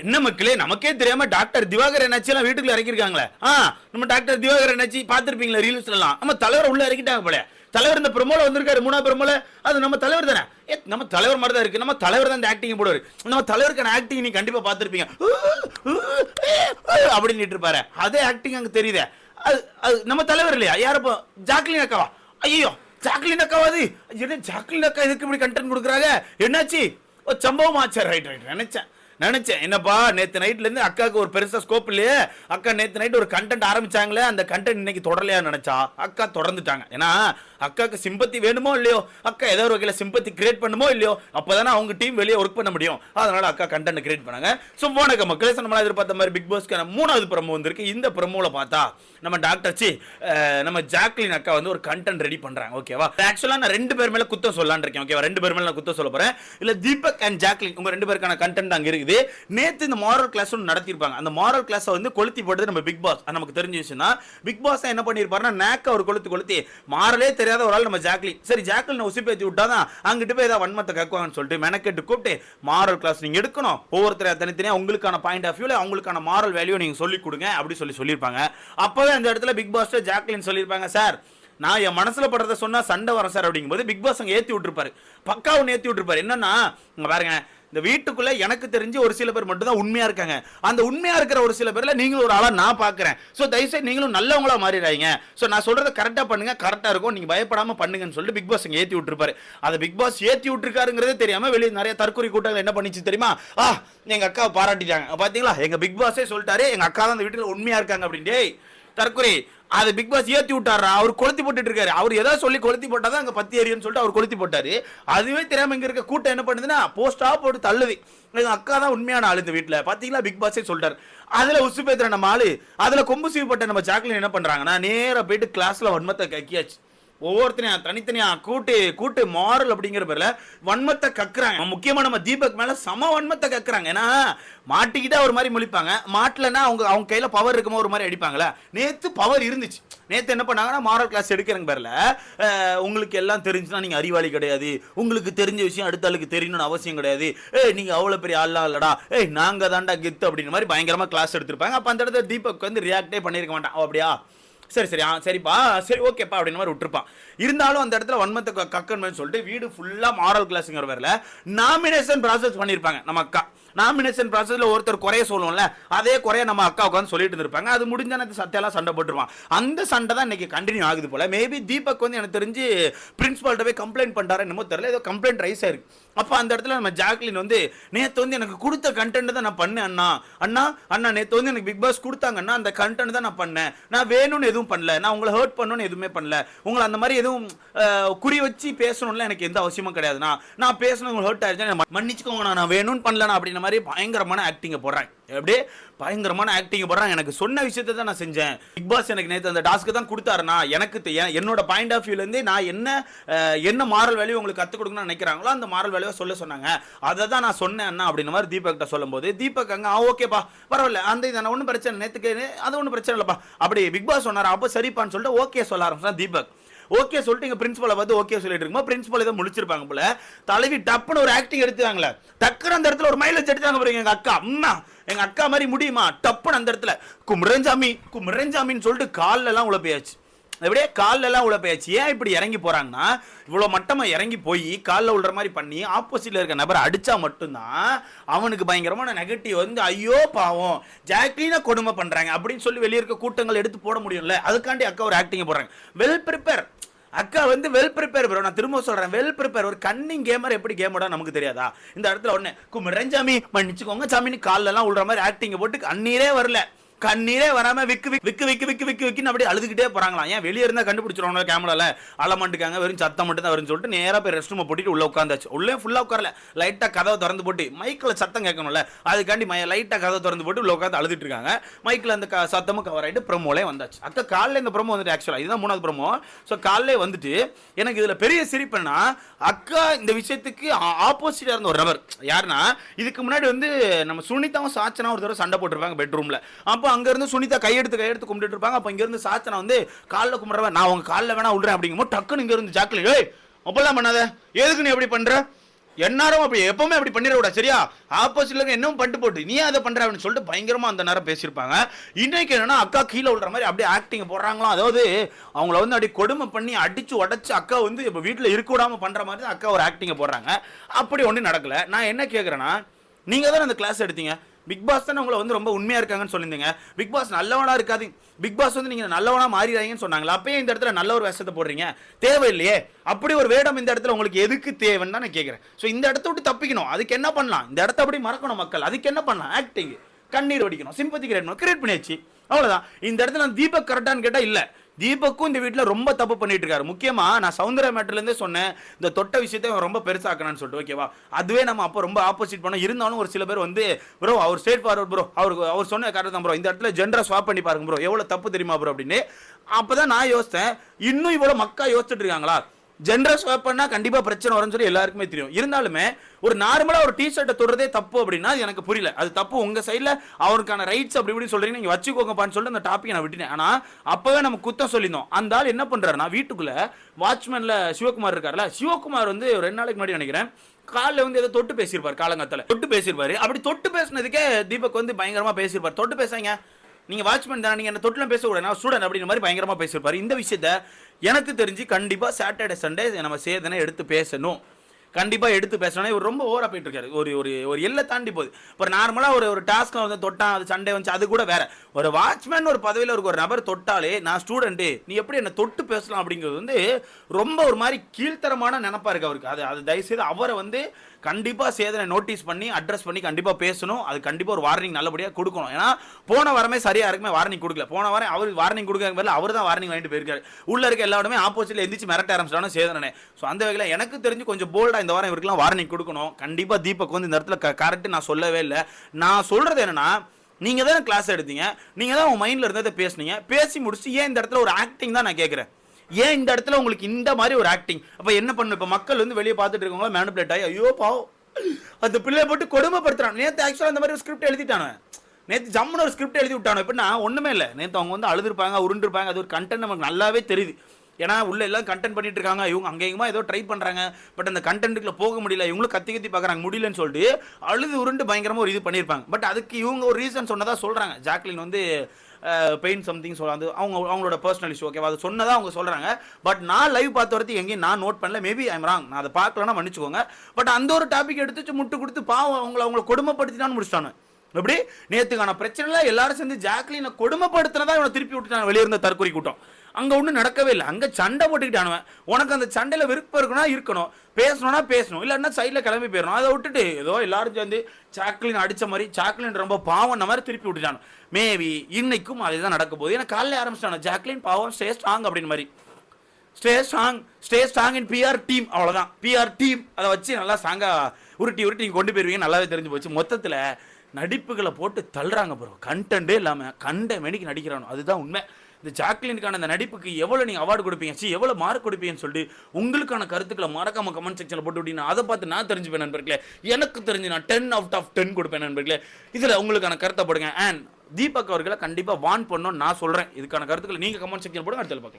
என்ன மக்களே நமக்கே தெரியாம டாக்டர் திவாகர் என்னாச்சி எல்லாம் வீட்டுக்குள்ள இறக்கிருக்காங்களே ஆ நம்ம டாக்டர் திவாகர் என்னாச்சு பாத்திருப்பீங்களா ரீல்ஸ் எல்லாம். நம்ம தலைவர் உள்ள இறக்கிட்டாங்க போல. தலைவர் இந்த பிரமோல வந்திருக்காரு மூணா பிரமோல. அது நம்ம தலைவர் தானே? ஏ, நம்ம தலைவர் மாதிரி தான் இருக்கு. நம்ம தலைவர் தான் இந்த ஆக்டிங் போடுவாரு. நம்ம தலைவருக்கான ஆக்டிங் நீ கண்டிப்பா பார்த்திருப்பீங்க. அப்படின்னு இருப்பாரு அதே ஆக்டிங் அங்க தெரியுதே. அது அது நம்ம தலைவர் இல்லையா? யாரப்போ ஜாக்லின் அக்காவா? ஐயோ ஜாக்லின் அக்காவா அது? என்ன ஜாக்லின் அக்கா இதுக்கு இப்படி கண்டென்ட் கொடுக்குறாங்க? என்னாச்சு? ஓ சம்பவம் ஆச்சு ரைட் ரைட் நினைச்சேன். நினைச்சேன். என்னப்பா நேற்று நைட்ல இருந்து அக்காவுக்கு ஒரு பெருசாக ஸ்கோப் இல்லையே? அக்கா நேற்று நைட் ஒரு கண்டென்ட் ஆரம்பிச்சாங்களே அந்த கண்டென்ட் இன்னைக்கு தொடரலையா நினைச்சா? அக்கா தொடர்ந்துட்டாங்க. ஏன்னா அக்காவுக்கு சிம்பத்தி வேணுமோ இல்லையோ? அக்கா ஏதோ ஒரு வகையில் சிம்பத்தி கிரியேட் பண்ணுமோ இல்லையோ? அப்பதானே அவங்க டீம் வெளியே ஒர்க் பண்ண முடியும். அதனால அக்கா கண்டென்ட் கிரியேட் பண்ணாங்க. ஸோ போனக்க மக்களே. So எதிர்பார்த்த மாதிரி பிக் பாஸ்க்கான மூணாவது ப்ரமோ வந்திருக்கு. இந்த ப்ரமோல பார்த்தா நம்ம டாக்டர் சி நம்ம ஜாக்லின் அக்கா வந்து ஒரு கண்டென்ட் ரெடி பண்ணுறாங்க ஓகேவா ஆக்சுவலா நான் ரெண்டு பேர் மேலே குத்தம் சொல்லலாம்னு இருக்கேன். ஓகேவா ரெண்டு பேர் மேலே நான் குத்தம் சொல்ல போகிறேன் இல்லை தீபக் அண்ட் ஜாக்லின் உங்கள் ரெண்டு பேருக்கான கண்டென்ட் அங்கே இருக்குது. நேத்து இந்த மாரல் கிளாஸ் ஒன்று நடத்திருப்பாங்க அந்த மாரல் கிளாஸ் வந்து கொளுத்தி போட்டது நம்ம பிக் பாஸ் நமக்கு தெரிஞ்ச விஷயம்னா பிக் பாஸ் என்ன பண்ணிருப்பாருன்னா நேக்க ஒரு கொளுத்தி கொளுத்தி மாறலே தெரியாத ஒரு ஆள் நம்ம ஜாக்லின் சரி ஜாக்லின் உசி விட்டா விட்டாதான் அங்கிட்டு போய் ஏதாவது வன்மத்தை கக்குவாங்கன்னு சொல்லிட்டு மெனக்கெட்டு கூப்பிட்டு மாரல் கிளாஸ் நீங்க எடுக்கணும். ஒவ்வொருத்தர தனித்தனியாக உங்களுக்கான பாயிண்ட் ஆஃப் வியூவில் அவங்களுக்கான மாரல் வேல்யூ நீங்க சொல்லி கொடுங்க. அப்படி சொல்லி சொல்லியிருப்பாங்க. அப்பவே அந்த இடத்துல பிக் பாஸ் ஜாக்லின் சொல்லியிருப்பாங்க சார் நான் என் மனசில் படுறத சொன்னால் சண்டை வரேன் சார் அப்படிங்கும்போது பிக் பாஸ் ஏற்றி விட்ருப்பாரு விட்டுருப்பாரு. பக்காவும் ஏற்றி விட்டுருப்பாரு. என்னன்னா இங்கே பாருங்க இந்த வீட்டுக்குள்ள எனக்கு தெரிஞ்சு ஒரு சில பேர் மட்டும் தான் உண்மையா இருக்காங்க. அந்த உண்மையா இருக்கிற ஒரு சில பேர்ல நீங்களும் ஒரு ஆளா நான் பாக்குறேன். ஸோ தயவுசெய்து நீங்களும் நல்லவங்களா மாறிடுறாங்க ஸோ நான் சொல்கிறத கரெக்டா பண்ணுங்க கரெக்டா இருக்கும். நீங்க பயப்படாம பண்ணுங்கன்னு சொல்லிட்டு பிக் பாஸ் இங்கே ஏத்தி விட்டுருப்பாரு. அதை பிக் பாஸ் ஏத்தி விட்டுருக்காருங்கிறதே தெரியாம வெளியே நிறைய தற்கொலை கூட்டங்கள் என்ன பண்ணிச்சு தெரியுமா? ஆ எங்க அக்காவை பாராட்டிட்டாங்க. பாத்தீங்களா? எங்க பிக் பாஸே சொல்லிட்டாரு எங்க அக்கா தான் அந்த வீட்டுல உண்மையா இருக்காங்க அப்படின்ட்டு தற்கொலை. அதை பிக் பாஸ் ஏத்தி விட்டாரா அவர் கொளுத்தி போட்டுட்டு இருக்காரு அவர் ஏதாவது சொல்லி கொளுத்தி போட்டாதான் அங்க பத்தி எரியும்னு சொல்லிட்டு அவர் கொளுத்தி போட்டாரு. அதுவே தெரியாம இங்க இருக்க கூட்டம் என்ன பண்ணுதுன்னா போஸ்டா போட்டு தள்ளுது. எங்க அக்கா தான் உண்மையான ஆள் இந்த வீட்டுல பாத்தீங்களா? பிக் பாஸே சொல்லிட்டாரு. அதுல உசு பேத்துற நம்ம ஆளு அதுல கொம்பு சீவப்பட்ட நம்ம ஜாக்லின் என்ன பண்றாங்கன்னா நேரா போயிட்டு கிளாஸ்ல வன்மத்தை கக்கியாச்சு. ஒவ்வொருத்தனையும் தனித்தனியா கூட்டு கூட்டு மாறல் அப்படிங்கிற பேர்ல வன்மத்தை கக்குறாங்க. முக்கியமா நம்ம தீபக் மேல சம வன்மத்தை கக்குறாங்க. ஏன்னா மாட்டிக்கிட்டா ஒரு மாதிரி முழிப்பாங்க. மாட்டலன்னா அவங்க அவங்க கையில பவர் இருக்குமோ ஒரு மாதிரி அடிப்பாங்களே நேத்து பவர் இருந்துச்சு. நேற்று என்ன பண்ணாங்கன்னா மாரல் கிளாஸ் எடுக்கிறங்க பேரில். உங்களுக்கு எல்லாம் தெரிஞ்சுன்னா நீங்கள் அறிவாளி கிடையாது. உங்களுக்கு தெரிஞ்ச விஷயம் அடுத்த ஆளுக்கு தெரியணும்னு அவசியம் கிடையாது. ஏய் நீங்கள் அவ்வளோ பெரிய ஆள்லாம் இல்லடா. ஏய் நாங்கள் தான்டா கெத்து அப்படின்ற மாதிரி பயங்கரமாக கிளாஸ் எடுத்திருப்பாங்க. அப்போ அந்த இடத்துல தீபக் வந்து ரியாக்டே பண்ணியிருக்க மாட்டான். அப்படியா? சரி சரி ஆ சரிப்பா சரி ஓகேப்பா அப்படின்னு மாதிரி விட்டுருப்பான். இருந்தாலும் அந்த இடத்துல வன்மத்தை க- கக்கணும்னு சொல்லிட்டு வீடு ஃபுல்லாக மாரல் கிளாஸுங்கிற வரல நாமினேஷன் ப்ராசஸ் பண்ணியிருப்பாங்க நம்ம அக்கா. நாமினேஷன் ப்ராசஸில் ஒருத்தர் குறைய சொல்லுவோம்ல அதே குறைய நம்ம அக்கா உட்காந்து சொல்லிட்டு இருந்திருப்பாங்க. அது முடிஞ்ச நேரத்து சட்டையெல்லாம் சண்டை போட்டுருவான். அந்த சண்டை தான் இன்னைக்கு கண்டினியூ ஆகுது போல. மேபி தீபக் வந்து எனக்கு தெரிஞ்சு பிரின்ஸ்பால்கிட்ட போய் கம்ப்ளைண்ட் பண்ணுறாரு என்னமோ தெரியல. ஏதோ கம்ப்ளைண்ட் ரைஸ் ஆயிருக்கு. அப்போ அந்த இடத்துல நம்ம ஜாக்லின் வந்து நேற்று வந்து எனக்கு கொடுத்த கண்டென்ட் தான் நான் பண்ணேன் அண்ணா. அண்ணா அண்ணா நேற்று வந்து எனக்கு பிக் பாஸ் கொடுத்தாங்கன்னா அந்த கண்டென்ட் தான் நான் பண்ணேன். நான் வேணும்னு எதுவும் பண்ணல. நான் உங்களை ஹர்ட் பண்ணணும்னு எதுவுமே பண்ணல. உங்களை அந்த மாதிரி எதுவும் குறி வச்சு பேசணும்ல எனக்கு எந்த அவசியமும் கிடையாதுண்ணா. நான் பேசணும் உங்களுக்கு ஹர்ட் ஆயிடுச்சு மன்னிச்சுக்கோங்க நான் வேணும்னு பண்ணலண்ணா அப்படின்ற மாதிரி பயங்கரமான ஆக்டிங்கை போடுறேன் அப்படியே பயங்கரமான ஆக்டிங் போடுறான் எனக்கு சொன்ன விஷயத்தை தான் நான் செஞ்சேன். பிக் பாஸ் எனக்கு நேற்று அந்த டாஸ்க்கு தான் கொடுத்தாருண்ணா. எனக்கு என்னோட பாயிண்ட் ஆஃப் வியூலேருந்து நான் என்ன என்ன மாரல் வேல்யூ உங்களுக்கு கற்றுக் கொடுக்கணும்னு நினைக்கிறாங்களோ அந்த மாரல் வேல்யூவை சொல்ல சொன்னாங்க. அதை தான் நான் சொன்னேன் அண்ணா அப்படின்ற மாதிரி தீபக்கிட்ட சொல்லும்போது தீபக் அங்கே ஆ ஓகேப்பா பரவாயில்ல. அந்த இதை ஒன்றும் பிரச்சனை நேற்றுக்கு அது ஒன்றும் பிரச்சனை இல்லைப்பா. அப்படி பிக் பாஸ் சொன்னார் அப்போ சரிப்பான்னு சொல்லிட்டு ஓகே சொல்ல ஆரம்பிச்சான் தீபக். ஓகே சொல்லிட்டு இங்கே பிரின்ஸ்பலை பார்த்து ஓகே சொல்லிட்டு இருக்கும்போது பிரின்ஸ்பல் இதை முடிச்சிருப்பாங்க போல. தலைவி டப்புன்னு ஒரு ஆக்டிங் எடுத்துவாங்களே டக்குனு அந்த இடத்துல ஒரு மைலேஜ் எடுத்தாங்க பாருங்க எங்கள் அக்கா. அம்மா எங்க அக்கா மாதிரி முடியுமா? டப்புன்னு அந்த இடத்துல குமரஞ்சாமி குமரஞ்சாமின்னு சொல்லிட்டு கால்ல உழப்பையாச்சு. அப்படியே கால்லெல்லாம் எல்லாம் உழப்பையாச்சு. ஏன் இப்படி இறங்கி போறாங்கன்னா இவ்வளோ மட்டமாக இறங்கி போய் காலில் விழுற மாதிரி பண்ணி ஆப்போசிட்ல இருக்க நபரை அடிச்சா மட்டும்தான் அவனுக்கு பயங்கரமான நெகட்டிவ் வந்து ஐயோ பாவம் ஜாக்லினா கொடுமை பண்றாங்க. அப்படின்னு சொல்லி வெளியே இருக்க கூட்டங்கள் எடுத்து போட முடியும்ல அதுக்காண்டி அக்கா ஒரு ஆக்டிங் போடுறாங்க. வெல் ப்ரிப்பேர் அக்கா வந்து வெல் ப்ரிப்பேர் ப்ரோ நான் திரும்ப சொல்கிறேன் வெல் ப்ரிப்பேர் ஒரு கன்னிங் கேமர் எப்படி கேமோட நமக்கு தெரியாதா? இந்த இடத்துல ஒன்று கும்பிட்றேன் சாமி மன்னிச்சுக்கோங்க சாமின்னு கால்ல விழுற மாதிரி ஆக்டிங்கை போட்டு கண்ணீரே வரல. கண்ணீரே வராம விக்கு விக்கு விக்கு விக்கு விக்கு விக்கு விக்குன்னு அப்படியே அழுதுகிட்டே போறாங்களாம். ஏன் வெளியே இருந்தா கண்டுபிடிச்சிருவாங்க கேமரால அழமாட்டுக்காங்க வெறும் சத்தம் மட்டும் தான் வரும்னு சொல்லிட்டு நேரா போய் ரெஸ்ட் ரூம் போட்டுட்டு உள்ள உட்காந்தாச்சு. உள்ளே ஃபுல்லா உட்காரல. லைட்டா கதவை திறந்து போட்டு மைக்ல சத்தம் கேட்கணும்ல. அதுக்காண்டி மைய லைட்டா கதவை திறந்து போட்டு உள்ள உட்காந்து அழுதுட்டு இருக்காங்க. மைக்ல அந்த க- சத்தமும் கவர் ஆயிட்டு ப்ரமோலே வந்தாச்சு. அக்கா காலையில் இந்த ப்ரோமோ வந்துட்டு ஆக்சுவலா இதுதான் மூணாவது ப்ரமோ ஸோ காலையிலே வந்துட்டு எனக்கு இதுல பெரிய சிரிப்புன்னா அக்கா இந்த விஷயத்துக்கு ஆப்போசிட்டா இருந்த ஒரு நபர். யாருன்னா இதுக்கு முன்னாடி வந்து நம்ம சுனிதாவும் சாச்சனா ஒரு தடவை சண்டை போட்டிருப்பாங்க பெட்ரூம்ல அப்போ அங்க இருந்து சுனிதா கையெடுத்து கையெடுத்து கும்பிட்டு இருப்பாங்க. அப்போ இங்க இருந்து வந்து காலில் கும்பிட்றவன் நான் உங்கள் காலில் வேணா விடுறேன் அப்படிங்கும்போது டக்குன்னு இங்கேருந்து ஜாக்கில் ஏய் அப்பெல்லாம் பண்ணாத. எதுக்கு நீ எப்படி பண்ற? எந்நேரம் அப்படி எப்பவுமே அப்படி பண்ணிடக்கூடாது சரியா? ஆப்போசிட்ல இருக்க இன்னும் பண்ணிட்டு போட்டு நீ அதை பண்ற? அப்படின்னு சொல்லிட்டு பயங்கரமா அந்த நேரம் பேசியிருப்பாங்க. இன்னைக்கு என்னன்னா அக்கா கீழே விழுற மாதிரி அப்படியே ஆக்டிங் போடுறாங்களோ அதாவது அவங்கள வந்து அப்படியே கொடுமை பண்ணி அடிச்சு உடச்சு அக்கா வந்து இப்போ வீட்டில் இருக்க விடாம பண்ற மாதிரி தான் அக்கா ஒரு ஆக்டிங்கை போடுறாங்க. அப்படி ஒன்றும் நடக்கல. நான் என்ன கேட்குறேன்னா நீங்க தான் அந்த கிளாஸ் எடுத்தீங்க? பிக் பாஸ் தானே உங்களை வந்து ரொம்ப உண்மையாக இருக்காங்கன்னு சொல்லியிருந்தீங்க. பிக் பாஸ் நல்லவனாக இருக்காது. பிக் பாஸ் வந்து நீங்கள் நல்லவனாக மாறிடாங்கன்னு சொன்னாங்களா? அப்பயே இந்த இடத்துல நல்ல ஒரு வேஷத்தை போடுறீங்க. தேவையில்லையே. அப்படி ஒரு வேடம் இந்த இடத்துல உங்களுக்கு எதுக்கு தேவைன்னு தான் நான் கேட்குறேன். ஸோ இந்த இடத்த விட்டு தப்பிக்கணும். அதுக்கு என்ன பண்ணலாம்? இந்த இடத்த அப்படி மறக்கணும் மக்கள். அதுக்கு என்ன பண்ணலாம்? ஆக்டிங் கண்ணீர் வடிக்கணும். சிம்பத்தி கிரியேட் பண்ணணும். கிரியேட் பண்ணியாச்சு. அவ்வளோதான் இந்த இடத்துல நான் தீபக் கரெக்டான்னு கேட்டால் இல்லை. தீபக்கும் இந்த வீட்டில் ரொம்ப தப்பு பண்ணிட்டு இருக்காரு முக்கியமா நான் சவுந்தர மேட்டர்லேருந்தே சொன்னேன் இந்த தொட்ட விஷயத்தை ரொம்ப பெருசாக்கணும்னு சொல்லிட்டு ஓகேவா அதுவே நம்ம அப்போ ரொம்ப ஆப்போசிட் பண்ணோம். இருந்தாலும் ஒரு சில பேர் வந்து ப்ரோ அவர் ஸ்டேட் ஃபார்வர்ட் ப்ரோ அவருக்கு அவர் சொன்ன கரெக்ட் தான் ப்ரோ இந்த இடத்துல ஜென்ரா ஸ்வாப் பண்ணி பாருங்க ப்ரோ எவ்வளோ தப்பு தெரியுமா ப்ரோ அப்படின்னு. அப்போ தான் நான் யோசித்தேன் இன்னும் இவ்வளோ மக்கா யோசிச்சுட்டு இருக்காங்களா? ஜென்ரல் ஸ்வாப் பண்ணால் கண்டிப்பாக பிரச்சனை வரும்னு சொல்லி எல்லாருக்குமே தெரியும். இருந்தாலுமே ஒரு நார்மலாக ஒரு டிஷர்ட்டை தொடுறதே தப்பு அப்படின்னா அது எனக்கு புரியல. அது தப்பு உங்கள் சைடில் அவருக்கான ரைட்ஸ் அப்படி இப்படி சொல்கிறீங்க நீங்கள் வச்சுக்கோங்கப்பான்னு சொல்லிட்டு அந்த டாபிக் நான் விட்டுட்டேன். ஆனால் அப்போவே நம்ம குத்தம் சொல்லியிருந்தோம். அந்த ஆள் என்ன பண்றாருன்னா வீட்டுக்குள்ளே வாட்ச்மேன்ல சிவகுமார் இருக்கார்ல சிவகுமார் வந்து ஒரு ரெண்டு நாளைக்கு முன்னாடி நினைக்கிறேன் காலில் வந்து ஏதோ தொட்டு பேசியிருப்பார் காலங்காத்தில். தொட்டு பேசியிருப்பாரு. அப்படி தொட்டு பேசினதுக்கே தீபக் வந்து பயங்கரமாக பேசியிருப்பார். தொட்டு பேசாங்க நீங்க வாட்ச்மேன் தானே நீங்க என்ன தொட்டிலும் பேசக்கூடாது நான் ஸ்டூடெண்ட் அப்படின்ற மாதிரி பயங்கரமா பேசியிருப்பாரு. இந்த விஷயத்த எனக்கு தெரிஞ்சு கண்டிப்பா சாட்டர்டே சண்டே நம்ம சேதனை எடுத்து பேசணும். கண்டிப்பாக எடுத்து பேசணும் இவர் ரொம்ப ஓவராக போயிட்டு இருக்காரு. ஒரு ஒரு ஒரு எல்லை தாண்டி போகுது. இப்போ நார்மலாக ஒரு ஒரு டாஸ்க் வந்து தொட்டான் அது சண்டே வந்துச்சு அது கூட வேற. ஒரு வாட்ச்மேன் ஒரு பதவியில் இருக்க ஒரு நபர் தொட்டாலே நான் ஸ்டூடெண்ட்டு நீ எப்படி என்ன தொட்டு பேசலாம் அப்படிங்கிறது வந்து ரொம்ப ஒரு மாதிரி கீழ்த்தரமான நினப்பாக இருக்கு அவருக்கு. அது அது தயவுசெய்து அவரை வந்து கண்டிப்பாக சேதனை நோட்டீஸ் பண்ணி அட்ரஸ் பண்ணி கண்டிப்பாக பேசணும். அது கண்டிப்பாக ஒரு வார்னிங் நல்லபடியாக கொடுக்கணும். ஏன்னா போன வாரமே சரியாக இருக்குமே வார்னிங் கொடுக்கல. போன வாரம் அவர் வார்னிங் கொடுக்க பதில் அவர் தான் வார்னிங் வாங்கிட்டு போயிருக்காரு. உள்ள இருக்க எல்லாருமே ஆப்போசிட்டில் எந்திரிச்சு மிரட்ட ஆரம்பிச்சிட்டாலும் சேதனே ஸோ அந்த வகையில் எனக்கு தெரிஞ்சு கொஞ்சம் போல்டாக இந்த வாரம் இவருக்குலாம் வார்னிங் கொடுக்கணும். கண்டிப்பாக தீபக் வந்து இந்த இடத்துல கரெக்ட் நான் சொல்லவே இல்லை. நான் சொல்கிறது என்னன்னா நீங்கள் தானே கிளாஸ் எடுத்தீங்க. நீங்கள் தான் உங்கள் மைண்டில் இருந்ததை பேசுனீங்க. பேசி முடிச்சு ஏன் இந்த இடத்துல ஒரு ஆக்டிங் தான் நான் கேட்குறேன் ஏன் இந்த இடத்துல உங்களுக்கு இந்த மாதிரி ஒரு ஆக்டிங் அப்போ என்ன பண்ணும் இப்போ மக்கள் வந்து வெளியே பார்த்துட்டு இருக்கவங்க மேனுபிளேட் ஆகி ஐயோ பாவம். அந்த பிள்ளைய போட்டு கொடுமைப்படுத்துறான். நேற்று ஆக்சுவலாக அந்த மாதிரி ஒரு ஸ்கிரிப்ட் எழுதிட்டானு. நேற்று ஜம்முன்னு ஒரு ஸ்கிரிப்ட் எழுதி விட்டானோ எப்படின்னா ஒன்றுமே இல்லை. நேற்று அவங்க வந்து அழுதுருப்பாங்க உருண்டிருப்பாங்க. அது ஒரு கண்டென்ட் நமக்கு நல்லாவே தெரியுது. ஏன்னா உள்ள எல்லாம் கண்டென்ட் பண்ணிட்டு இருக்காங்க இவங்க அங்கேயுமா ஏதோ ட்ரை பண்றாங்க. பட் அந்த கண்டென்ட்டுக்குள்ள போக முடியல. இவங்களும் கத்தி கத்தி பார்க்குறாங்க. முடியலன்னு சொல்லிட்டு அழுது உருண்டு பயங்கரமா ஒரு இது பண்ணியிருப்பாங்க பட் அதுக்கு இவங்க ஒரு ரீசன் சொன்னதா சொல்றாங்க. ஜாக்லின் வந்து பெயின் சம்திங் சொல்லாது. அவங்க அவங்களோட பர்சனல் இஷ்யூ ஓகேவா அது சொன்னதாக அவங்க சொல்கிறாங்க பட் நான் லைவ் பார்த்த வரைக்கும் எங்கேயும் நான் நோட் பண்ணல. மேபி ஐம் ராங் நான் அதை பார்க்கலன்னா மன்னிச்சுக்கோங்க. பட் அந்த ஒரு டாபிக் எடுத்து முட்டு கொடுத்து பாவம் அவங்கள அவங்கள கொடுமைப்படுத்தினான்னு முடிச்சிட்டானு எப்படி? நேற்றுக்கான பிரச்சனையில் எல்லாரும் சேர்ந்து ஜாக்லினை கொடுமைப்படுத்தினதான் இவனை திருப்பி விட்டுட்டாங்க. வெளியே இருந்த தற்கொலை கூட்டம். அங்க ஒன்றும் நடக்கவே இல்லை. அங்க சண்டை போட்டுக்கிட்டானுவன் உனக்கு அந்த சண்டையில விருப்பம் இருக்குன்னா இருக்கணும். பேசணும்னா பேசணும். இல்லைன்னா சைடில் கிளம்பி போயிடணும். அதை விட்டுட்டு ஏதோ எல்லாரும் சேர்ந்து சாக்லின் அடிச்ச மாதிரி சாக்லின் ரொம்ப பாவம் மாதிரி திருப்பி விட்டுட்டானு. மேபி இன்னைக்கும் அதே தான் நடக்க போகுது. ஏன்னா காலையில் ஆரம்பிச்சிட்டானு. ஜாக்லின் பாவம் ஸ்டே ஸ்ட்ராங் அப்படின்னு மாதிரி. Stay strong stay strong in PR team அவ்வளோதான் பிஆர் டீம் அதை வச்சு நல்லா ஸ்ட்ராங்காக உருட்டி உருட்டி நீங்கள் கொண்டு போயிருவீங்க நல்லாவே தெரிஞ்சு போச்சு. மொத்தத்தில் நடிப்புகளை போட்டு தள்ளுறாங்க ப்ரோ கண்டென்ட்டே இல்லாமல் கண்ட மெனிக்கு நடிக்கிறானோ. அதுதான் உண்மை. இந்த ஜாக்லினுக்கான அந்த நடிப்புக்கு எவ்வளோ நீங்கள் அவார்டு கொடுப்பீங்க? சி எவ்வளோ மார்க் கொடுப்பீங்கன்னு சொல்லிட்டு உங்களுக்கான கருத்துக்களை மறக்காம கமெண்ட் செக்ஷனில் போட்டு விட்டீங்கன்னா அதை பார்த்து நான் தெரிஞ்சுப்பேன் நண்பர்களே. எனக்கு தெரிஞ்சு நான் டென் அவுட் ஆஃப் டென் கொடுப்பேன் நண்பர்களே. இதில் உங்களுக்கான கருத்தை போடுங்க. அண்ட் தீபக் அவர்களை கண்டிப்பாக வான் பண்ணணும்னு நான் சொல்கிறேன் இதுக்கான கருத்துக்களை நீங்கள் கமெண்ட் செக்ஷன் போடுங்க அடுத்த பார்க்கலாம்.